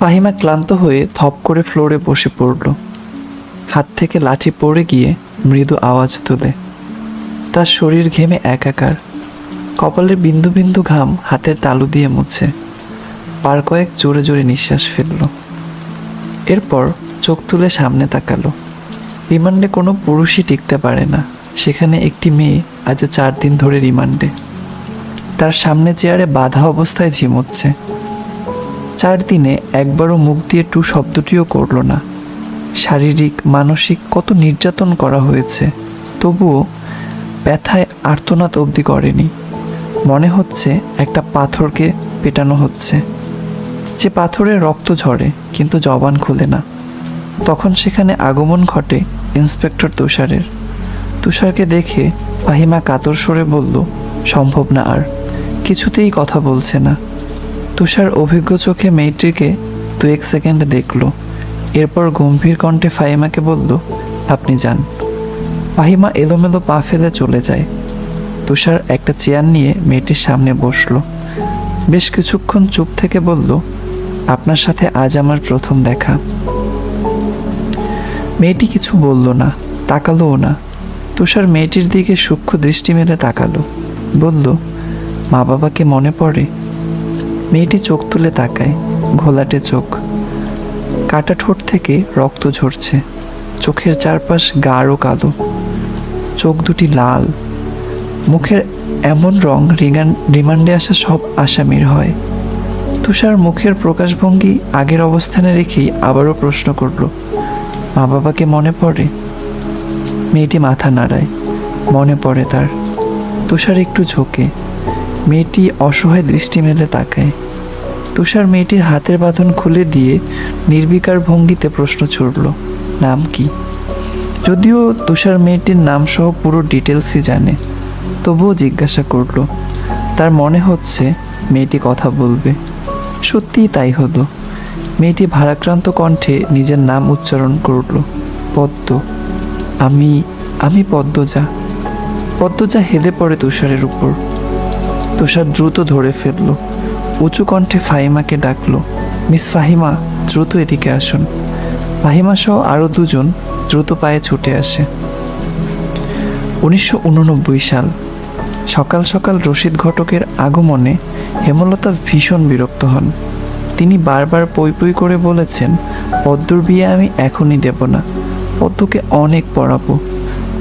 ফাহিমা ক্লান্ত হয়ে থপ করে ফ্লোরে বসে পড়ল। হাত থেকে লাঠি পড়ে গিয়ে মৃদু আওয়াজ তোলে। তার শরীর ঘেমে একাকার। কপালের বিন্দু বিন্দু ঘাম হাতের তালু দিয়ে মুছে। পার কয়েক জোরে জোরে নিঃশ্বাস ফেলল। এরপর চোখ তুলে সামনে তাকালো। রিমান্ডে কোনো পুরুষই টিকতে পারে না। সেখানে একটি মেয়ে আজ চার দিন ধরে রিমান্ডে। তার সামনে চেয়ারে বাধা অবস্থায় ঝিমোচ্ছে। চার দিনে একবারও মুখ দিয়ে টু শব্দটিও করল না। শারীরিক, মানসিক কত নির্যাতন করা হয়েছে, তবুও ব্যথায় আর্তনাদ অবধি করেনি। মনে হচ্ছে একটা পাথরকে পেটানো হচ্ছে। যে পাথরে রক্ত ঝরে, কিন্তু জবান খোলে না। তখন সেখানে আগমন ঘটে ইন্সপেক্টর তুষারের। তুষারকে দেখে ফাহিমা কাতর সরে বলল, সম্ভব না আর। কিছুতেই কথা বলছে না। তুষার অভিজ্ঞ চোখে মেয়েটিকে দু এক সেকেন্ড দেখল। এরপর গম্ভীর কণ্ঠে ফাহিমাকে বলল, আপনি যান। ফাহিমা এলোমেলো পা ফেলে চলে যায়। তুষার একটা চেয়ার নিয়ে মেয়েটির সামনে বসল। বেশ কিছুক্ষণ চুপ থেকে বলল, আপনার সাথে আজ আমার প্রথম দেখা। মেয়েটি কিছু বলল না, তাকালোও না। তুষার মেয়েটির দিকে সূক্ষ্ম দৃষ্টি মেলে তাকালো। বলল মা বাবাকে মনে পড়ে মেয়েটি চোখ তুলে তাকায়, ঘোলাটে চোখ। কাটা ঠোঁট থেকে রক্ত ঝরছে। চোখের চারপাশ গাঢ় কালো। চোখ দুটি লাল। মুখের এমন রং রিমান্ডে আসা সব আসামির হয়। তুষার মুখের প্রকাশভঙ্গি আগের অবস্থানে রেখেই আবারও প্রশ্ন করল মা বাবাকে মনে পড়ে? মেয়েটি মাথা নাড়ায়, মনে পড়ে তার। তুষার একটু ঝোঁকে। মেয়েটি অসহায় দৃষ্টি মেলে তাকায়। তুষার মেয়েটির হাতের বাঁধন খুলে দিয়ে নির্বিকার ভঙ্গিতে প্রশ্ন ছুড়ল, নাম কি? যদিও তুষার মেয়েটির নাম সহ পুরো ডিটেলসই জানে, তবুও জিজ্ঞাসা করল, তার মনে হচ্ছে মেয়েটি কথা বলবে। সত্যিই তাই হলো। মেয়েটি ভারাক্রান্ত কণ্ঠে নিজের নাম উচ্চারণ করল, পদ্ম। আমি আমি পদ্মজা। পদ্মজা হেলে পড়ে তুষারের উপর। তুষার দ্রুত ধরে ফেলল। উঁচু কণ্ঠে ফাহিমাকে ডাকলো, মিস ফাহিমা, দ্রুত এদিকে আসুন। ফাহিমা সহ আরও দুজন দ্রুত পায়ে ছুটে আসে। উনিশশো উননব্বই সাল, সকাল সকাল রশিদ ঘটকের আগমনে হেমলতা ভীষণ বিরক্ত হন। তিনি বারবার পই পই করে বলেছেন, পদ্মর বিয়ে আমি এখনই দেব না। পদ্মকে অনেক পড়াবো।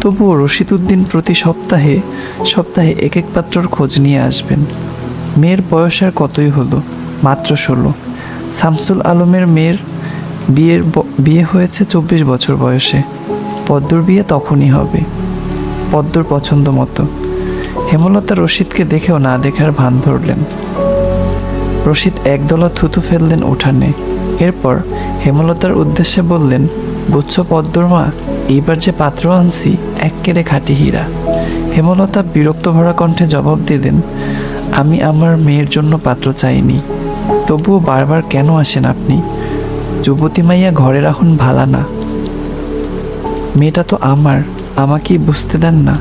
তবুও রশিদ উদ্দিন প্রতি সপ্তাহে সপ্তাহে এক এক পাত্রর খোঁজ নিয়ে আসবেন। মেয়ের বয়স আর কতই হলো? মাত্র ষোলো। শামসুল আলমের মেয়ের বিয়ের বিয়ে হয়েছে চব্বিশ বছর বয়সে। পদ্মর বিয়ে তখনই হবে। পদ্মর পছন্দ মতো। হেমলতা রশিদকে দেখেও না দেখার ভান ধরলেন। রশিদ একদলা থুতু ফেললেন উঠানে। এরপর হেমলতার উদ্দেশ্যে বললেন, বুঝছ পদ্মর মা এইবার যে পাত্র আনছি এক্কেরে খাঁটি হীরা। হেমলতা বিরক্ত ভরা কণ্ঠে জবাব দিলেন আমি আমার মেয়ের জন্য পাত্র চাইনি। তবুও বারবার কেন আসেন আপনি? যুবতী মাইয়া ঘরে রাখুন ভালা না। মেয়েটা তো আমার, আমাকেই বুঝতে দেন না।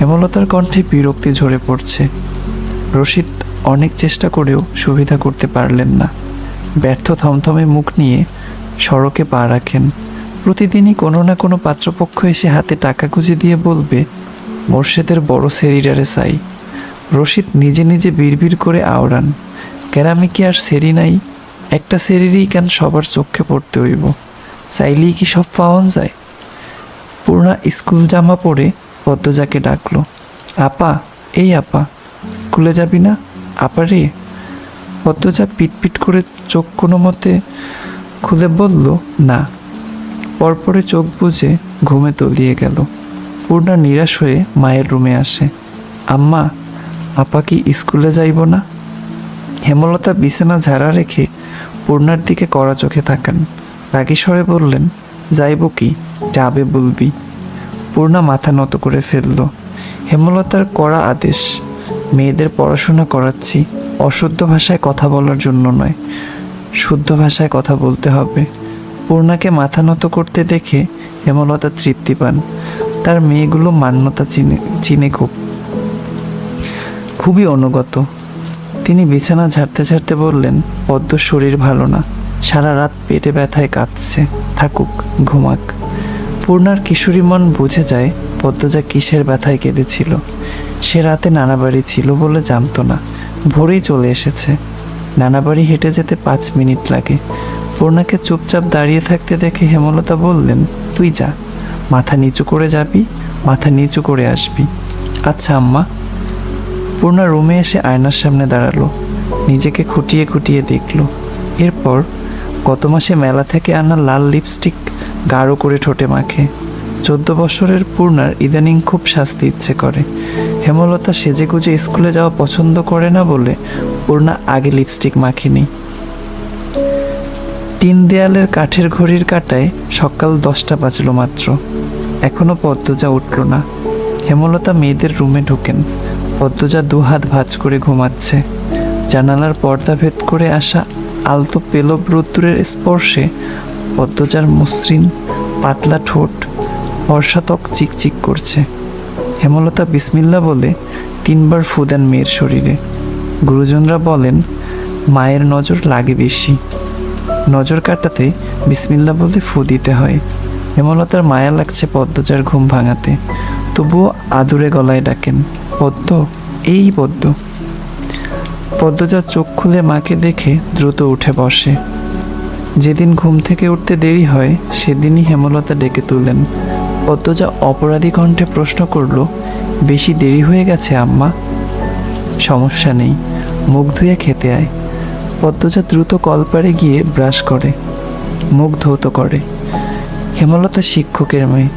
হেমলতার কণ্ঠে বিরক্তি ঝরে পড়ছে। রশিদ অনেক চেষ্টা করেও সুবিধা করতে পারলেন না। ব্যর্থ থমথমে মুখ নিয়ে সড়কে পা রাখেন। প্রতিদিনই কোনো না কোনো পাত্রপক্ষ এসে হাতে টাকা গুঁজে দিয়ে বলবে, মোর্শেদের বড় সেরিডারে চাই। রশিদ নিজে নিজে বিড়বিড় করে আওড়ান, কেরামি কি আর সেরি নাই? একটা সেরিরই কেন সবার চোখে পড়তে হইব? চাইলেই কি সব পাওয়ান যায়? পূর্ণা স্কুল জামা পরে পদ্মজাকে ডাকলো, আপা, এই আপা, স্কুলে যাবি না? আপা রে? পদ্মজা পিটপিট করে চোখ কোনো মতে খুলে বলল, না। পরপরে চোখ বুজে ঘুমে তলিয়ে গেল। পূর্ণা নিরাশ হয়ে মায়ের রুমে আসে। আম্মা, আপা কি স্কুলে যাইব না? হেমলতা বিছানা ঝাড়া রেখে পূর্ণার দিকে কড়া চোখে তাকান। রাগী স্বরে বললেন, যাইব কি? যাবে বলবি। পূর্ণা মাথা নত করে ফেলল। হেমলতার কড়া আদেশ, মেয়েদের পড়াশোনা করাচ্ছি। অশুদ্ধ ভাষায় কথা বলার জন্য নয়। শুদ্ধ ভাষায় কথা বলতে হবে। পূর্ণাকে মাথা নত করতে দেখে হেমলতা তৃপ্তি পান। তার মেয়েগুলো মান্যতা চিনে চিনে খুব। খুবই অনুগত। তিনি বিছানা ঝাড়তে ঝাড়তে বললেন, পদ্ম শরীর ভালো না। সারা রাত পেটে ব্যথায় কাঁদছে। থাকুক, ঘুমাক। পূর্ণার কিশোরী মন বুঝে যায় পদ্মজা কিসের ব্যথায় কেঁদেছিল। সে রাতে নানাবাড়ি ছিল বলে জানতো না। ভোরেই চলে এসেছে। নানাবাড়ি হেঁটে যেতে পাঁচ মিনিট লাগে। পূর্ণাকে চুপচাপ দাঁড়িয়ে থাকতে দেখে হেমলতা বললেন, তুই যা, মাথা নিচু করে যাবি, মাথা নিচু করে আসবি। আচ্ছা আম্মা। পূর্ণা রুমে এসে আয়নার সামনে দাঁড়াল, নিজেকে খুঁটিয়ে খুঁটিয়ে দেখল। এরপর গত মাসে মেলা থেকে আনা লাল লিপস্টিক গাঢ় করে ঠোঁটে মাখে। চোদ্দ বছরের পূর্ণার ইদানিং খুব শাস্তি ইচ্ছে করে। হেমলতা সেজে গুজে স্কুলে যাওয়া পছন্দ করে না বলে পূর্ণা আগে লিপস্টিক মাখেনি। তিন দেয়ালের কাঠের ঘড়ির কাটায় সকাল দশটা বাজলো মাত্র। এখনও পদ্মজা উঠল না। হেমলতা মেয়েদের রুমে ঢোকেন। পদ্মজা দুহাত ভাঁজ করে ঘুমাচ্ছে। জানালার পর্দা ভেদ করে আসা আলতো পেলব রোদ্দুরের স্পর্শে পদ্মজার মসৃণ, পাতলা ঠোঁট বর্ষাতক চিকচিক করছে। হেমলতা বিসমিল্লা বলে তিনবার ফু দেন মেয়ের শরীরে। গুরুজনরা বলেন, মায়ের নজর লাগে বেশি। নজর কাটাতে বিসমিল্লা বলে ফু দিতে হয়। হেমলতার মায়া লাগছে পদ্মজার ঘুম ভাঙাতে। তবুও আদুরে গলায় ডাকেন, পদ্ম, এই পদ্ম। পদ্মজা চোখ খুলে মাকে দেখে দ্রুত উঠে বসে। যেদিন ঘুম থেকে উঠতে দেরি হয়, সেদিনই হেমলতা ডেকে তুলেন পদ্মজা অপরাধী কণ্ঠে প্রশ্ন করল, বেশি দেরি হয়ে গেছে, আম্মা? সমস্যা নেই, মুখ ধুয়ে খেতে আয়। পদ্মজা দ্রুত কলপারে গিয়ে ব্রাশ করে, মুখ ধৌত করে। হেমলতা শিক্ষকের মেয়ে।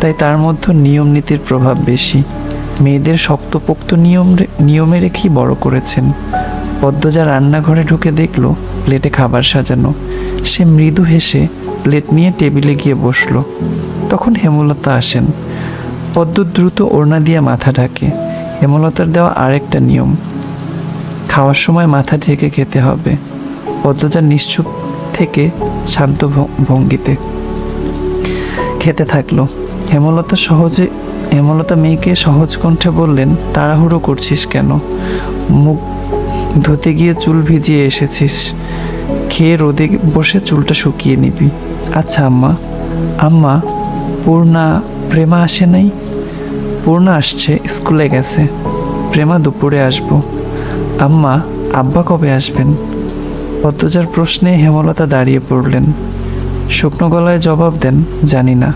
তাই তার মধ্যে নিয়ম নীতির প্রভাব বেশি। মেয়েদের শক্তপোক্ত নিয়ম নিয়মে রেখেই বড় করেছেন। পদ্মজা রান্নাঘরে ঢুকে দেখল, প্লেটে খাবার সাজানো। সে মৃদু হেসে প্লেট নিয়ে টেবিলে গিয়ে বসল। তখন হেমলতা আসেন। পদ্ম দ্রুত ওড়না দিয়ে মাথা ঢাকে। হেমলতার দেওয়া আরেকটা নিয়ম খাওয়ার সময় মাথা ঢেকে খেতে হবে। পদ্মজা নিশ্চুপ থেকে শান্ত ভঙ্গিতে খেতে থাকল। হেমলতা সহজে, হেমলতা মেয়েকে সহজ কণ্ঠে বললেন, তাড়াহুড়ো করছিস কেন? মুখ ধুতে গিয়ে চুল ভিজিয়ে এসেছিস। খেয়ে রোদে বসে চুলটা শুকিয়ে নিবি। আচ্ছা আম্মা। আম্মা, পূর্ণা, প্রেমা আসে নাই? পূর্ণা আসছে, স্কুলে গেছে। প্রেমা দুপুরে আসব। আম্মা, আব্বা কবে আসবেন? পদ্মজার প্রশ্নে হেমলতা দাঁড়িয়ে পড়লেন। শুকনো গলায় জবাব দেন, জানি না।